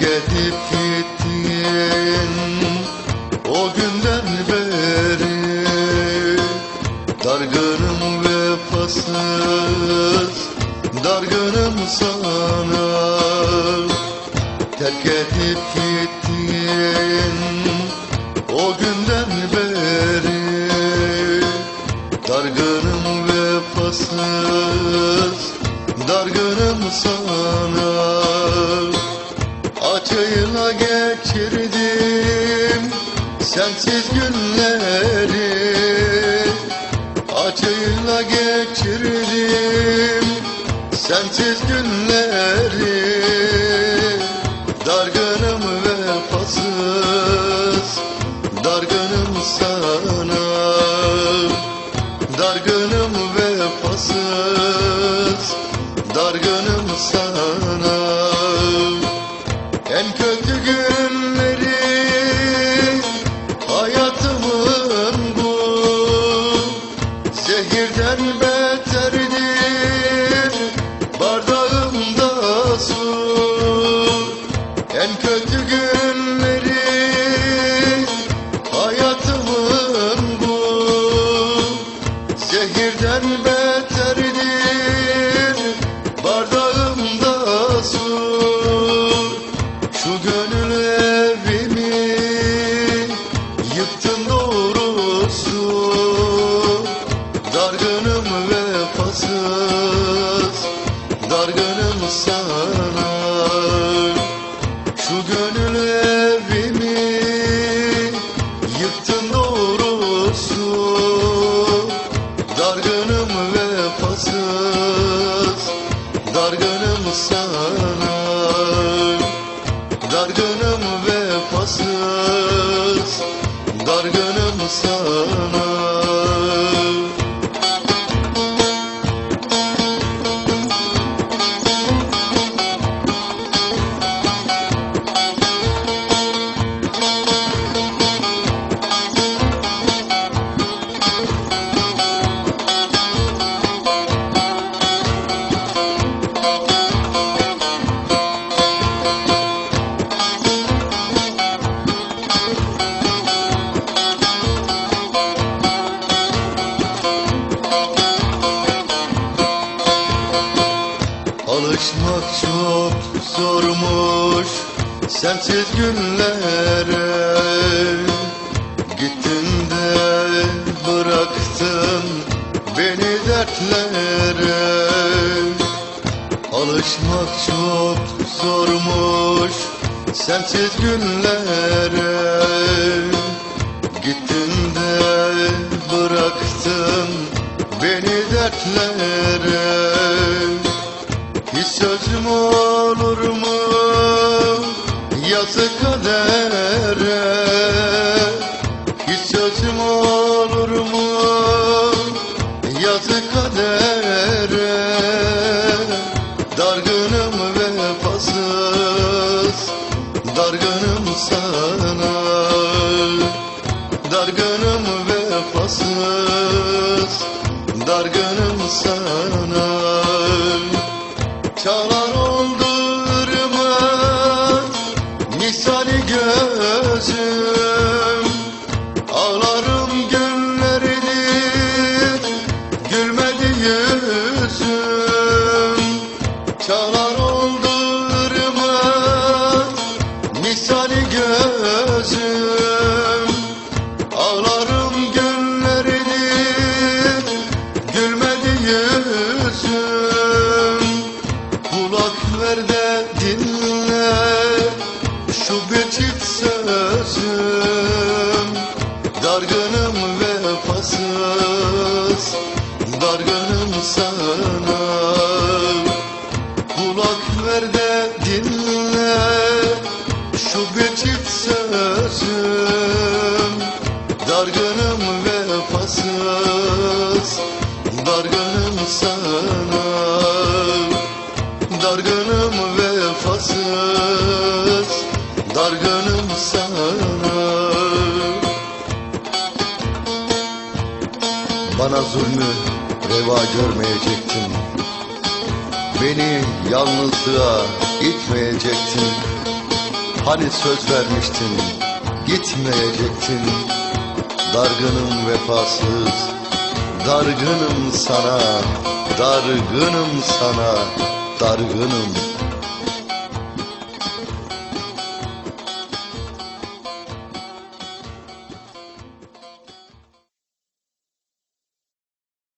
Gelip gittin. O günden beri Dargınım vefasız, dargınım sana. Terk edip gittin. O günden beri Dargınım vefasız, dargınım sana. Acıyla geçirdim sensiz günleri. Acıyla geçirdim sensiz günleri. Dargınım vefasız Dargınım sana. Dargınım vefasız Dargınım sana beterdir Bardağımda su. En kötü günleri Dargınım vefasız Dargınım sana. Şu gönül evimi Yıktın doğrusu. Dargınım vefasız Dargınım sana. Dargınım vefasız Dargınım sana Alışmak çok zormuş sensiz günlere. Gittin de bıraktın beni dertlere. Alışmak çok zormuş sensiz günlere. Gittin de bıraktın beni dertlere hiç sözüm olur mu? Yazık kadere Hiç sözüm olur mu? Yazık kadere Dargınım vefasız Dargınım sana Irmak Misali gözüm. Ağlarım günleridir Gülmedi Çalar Çift sözüm Dargınım vefasız. Dargınım sana. Kulak ver de dinle Şu çift sözüm. Dargınım vefasız Dargınım sana. Dargınım vefasız Dargınım sana. Bana zulmü reva görmeyecektin. Beni yalnızlığa itmeyecektin. Hani söz vermiştin gitmeyecektin. Dargınım vefasız dargınım sana. Dargınım sana Dargınım